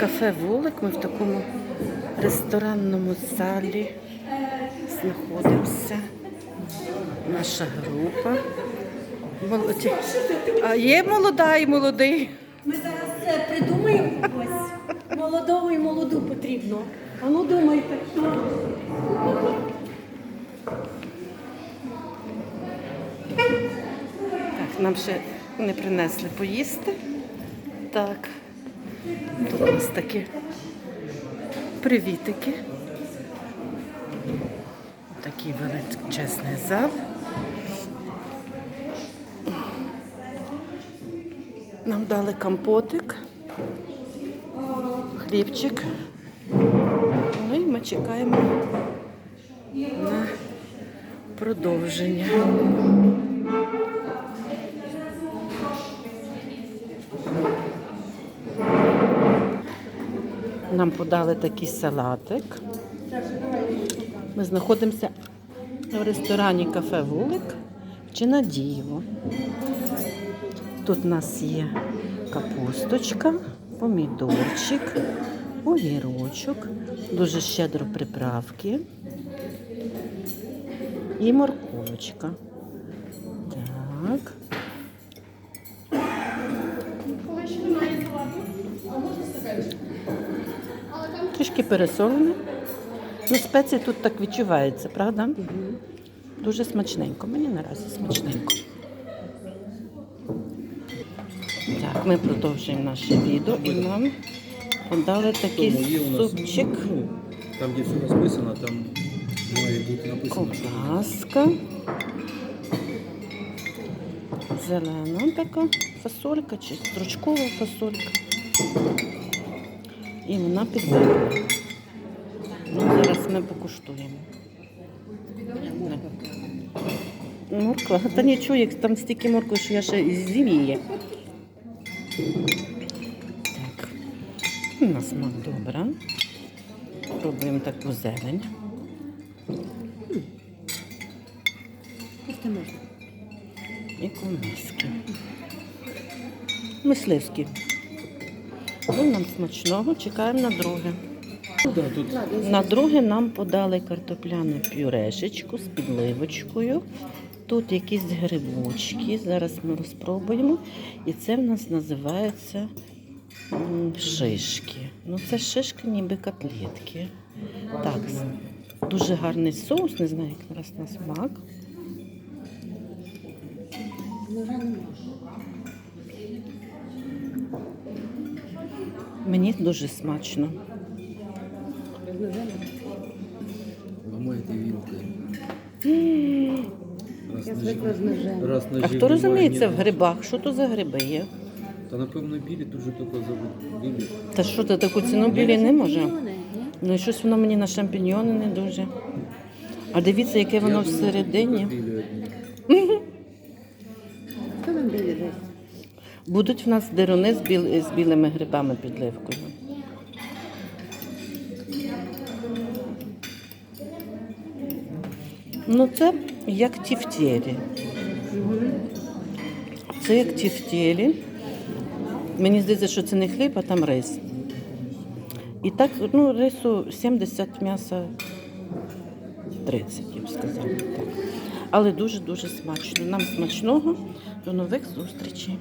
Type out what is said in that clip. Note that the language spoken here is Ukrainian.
Кафе Вулик. Ми в такому ресторанному залі знаходимося. Наша група. Молоді. А є молода і молодий. Ми зараз це придумаємо когось. Молодого і молоду потрібно. А ну думайте. Так, нам ще не принесли поїсти. Так. Тут у нас такі привітики. Такий величезний зал. Нам дали компотик, хлібчик. Ну і ми чекаємо на продовження. Нам подали такий салатик. Ми знаходимося в ресторані кафе Вулик в Чинадієво. Тут у нас є капусточка, помідорчик, огірочок, дуже щедро приправки і морковочка. Так. Трішки пересолене. Ну, спеції тут так відчуваються, правда? Дуже смачненько. Мені наразі смачненько. Так, ми продовжуємо наше відео і нам подали такий супчик. ну, там, де все розписано, там має бути написано, Ковбаска. Зелена така фасолька чи стручкова фасолька. І вона підбирана. Ну, зараз ми покуштуємо. Морква. Та нічого, як там стільки моркви, що я ще з'їм її. Так. На смак добра. Пробуємо таку зелень. І колмиски. Мисливські. Ну, нам смачного, чекаємо на друге. На друге нам подали картопляну пюрешечку з підливочкою. Тут якісь грибочки. Зараз ми розпробуємо. І це в нас називається шишки. Ну, це шишки, ніби котлетки. Так, дуже гарний соус, не знаю, як зараз на смак. Мені дуже смачно. Раз на А хто розуміється в грибах? Що то за гриби є? Та напевно білі дуже тільки зовут. Білі. Та що ти таку ціну білі не може? Ну і щось воно мені на шампіньйони не дуже. А дивіться, яке воно всередині. Будуть в нас деруни з, біл... з білими грибами підливкою. Ну, це як тівтєлі. Це як тівтєлі. Мені здається, що це не хліб, а там рис. І так, ну, рису 70 м'яса 30, я б сказала. Але дуже-дуже смачно. Нам смачного. До нових зустрічей.